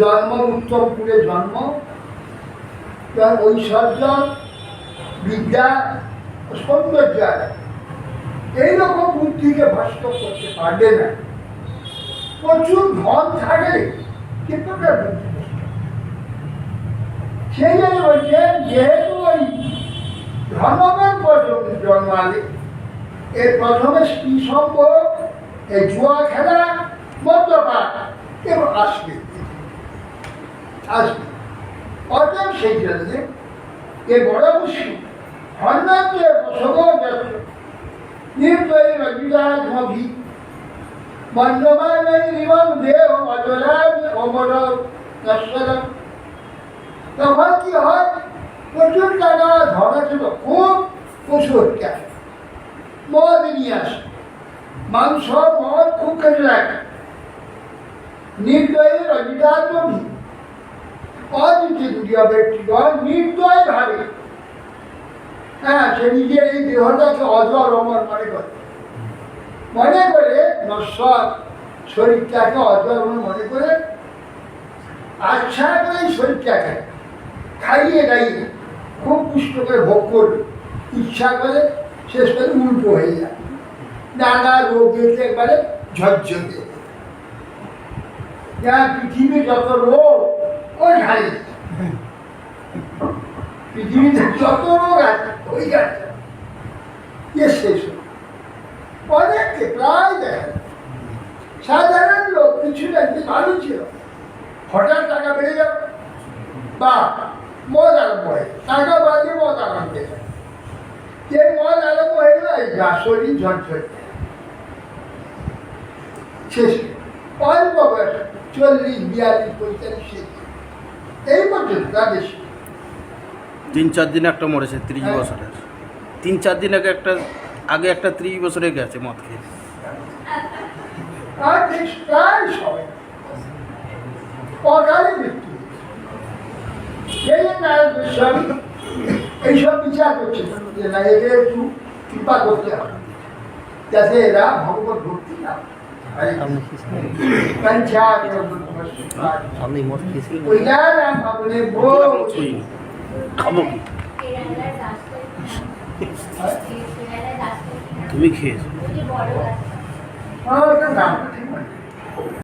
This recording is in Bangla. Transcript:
জন্ম উত্তমপুরে জন্ম। তার ঐশ্বর্য, বিদ্যা, সৌন্দর্য, এইরকম বুদ্ধিকে ভ্রষ্ট করতে পারবে না। প্রচুর ধন থাকে, কিন্তু সেই জন্য যেহেতু ওই প্রজন্ম জন্মালে এর প্রথমে স্ত্রী সম্পর্ক এই জুয়া খেলা এবং আসবে। আসবে। অর্থাৎ সেই জন্য এ বড় মুশকিল। হন্যান্তে বসবাস নির্দয়ী রবিরাজমভি মন্ডমানৈরিবম দেহ অজরাজ অমর নশ্বর তখন কি হয়? প্রচুর টাকা ধরা ছিল খুব প্রচুর টাকা মদ নিয়ে আসে। মাংস, মদ, খুব কেটে রাখে। নির্দয়ী রবিরাজমভি হ্যাঁ সে মনে করে। মনে করে নশ্বর শরীরটাকে আচ্ছা খাইয়ে দাইয়ে খুব পুষ্ট করে ভোগ করবে ইচ্ছা করে শেষ করে উল্টো হয়ে যায়। নানা রোগ যেতে একবারে ঝরঝরে। যা পৃথিবীর যত রোগ, ওই হারিয়ে পৃথিবীতে যত রোগ আছে, ওই আছে এ শেষ। অনেককে প্রায় দেখা সাধারণ লোক কিছু না কিছু ভালো ছিল। হঠাৎ টাকা বেড়ে গেল। বা, মদ আরম্ভ হয়ে টাকা বাদে মদ আরম্ভ হয়ে গেল যে মদ আরম্ভ হয়ে গেল যা শরীর ঝরঝর শেষ অল্প বয়স চল্লিশ, বিয়াল্লিশ, পঁয়তাল্লিশ এই পর্যন্ত তা বেশি তিন চার দিন একটা মরেছে ত্রিশ হ্যাঁ। বছরের। তিন চার দিন আগে একটা আগে একটা ত্রিশ বছরে গেছে মদ খেয়ে। এইসব বিচার করছে। যে না এদের একটু কৃপা করতে হবে। যাতে এরা ভগবত ভক্তি না আপনি মদ খেয়েছিলেন? খাব। তুমি খেয়েছো